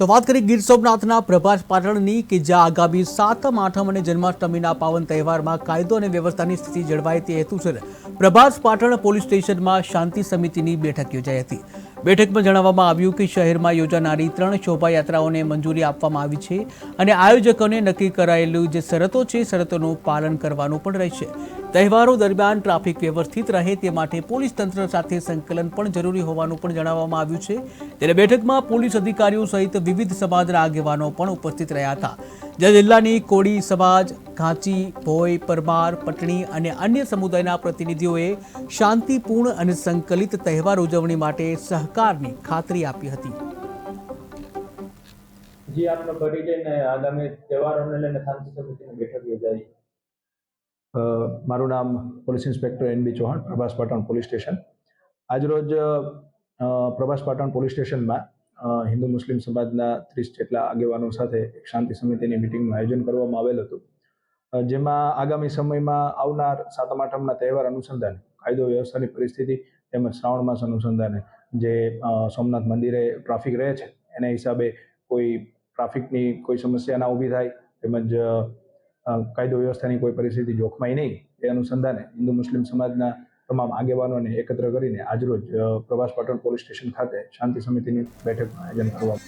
તો વાત કરી ગીર સોમનાથના પ્રભાસ પાટણની કે જ્યાં આગામી સાતમ, આઠમ અને જન્માષ્ટમીના પાવન તહેવારમાં કાયદો અને વ્યવસ્થાની સ્થિતિ જળવાય તે હેતુસર પ્રભાસ પાટણ પોલીસ સ્ટેશનમાં શાંતિ સમિતિની બેઠક યોજાઈ હતી. બેઠકમાં જણાવવામાં આવ્યું કે શહેરમાં યોજાનારી ત્રણ શોભાયાત્રાઓને મંજૂરી આપવામાં આવી છે અને આયોજકોને નક્કી કરાયેલું જે શરતો છે, શરતોનું પાલન કરવાનું પણ રહેશે. તહેવારો દરમિયાન ટ્રાફિક વ્યવસ્થિત રહે તે માટે પોલીસ તંત્ર સાથે સંકલન પણ જરૂરી હોવાનું પણ જણાવવામાં આવ્યું છે. ત્યારે બેઠકમાં પોલીસ અધિકારીઓ સહિત વિવિધ સમાજના આગેવાનો પણ ઉપસ્થિત રહ્યા હતા. જે જિલ્લાની કોળી સમાજ, ઘાંચી ભોય પરમાર, પટણી અને અન્ય સમુદાયના પ્રતિનિધિઓએ શાંતિપૂર્ણ અને સંકલિત તહેવાર ઉજવણી માટે સહકારની ખાતરી આપી હતી. જી, આપનો કરી લઈને આગામી તહેવારોને લઈને શાંતિ સમિતિની બેઠક યોજાઈ. મારું નામ police inspector N B Chauhan, Prabhas Patan police station. આજરોજ પ્રભાસ પાટણ પોલીસ સ્ટેશનમાં હિન્દુ મુસ્લિમ સમાજના ત્રીસ જેટલા આગેવાનો સાથે એક શાંતિ સમિતિની મિટિંગનું આયોજન કરવામાં આવેલ હતું. જેમાં આગામી સમયમાં આવનાર સાતમ આઠમના તહેવાર અનુસંધાને, કાયદો વ્યવસ્થાની પરિસ્થિતિ તેમજ શ્રાવણ માસ અનુસંધાને, જે સોમનાથ મંદિરે ટ્રાફિક રહે છે, એના હિસાબે કોઈ ટ્રાફિકની કોઈ સમસ્યા ના ઊભી થાય, તેમજ કાયદો વ્યવસ્થાની કોઈ પરિસ્થિતિ જોખમાય નહીં, એ અનુસંધાને હિન્દુ મુસ્લિમ સમાજના તમામ આગેવાનોને એકત્ર કરીને આજરોજ પ્રવાસ પાટણ પોલીસ સ્ટેશન ખાતે શાંતિ સમિતિની બેઠકનું આયોજન કરવામાં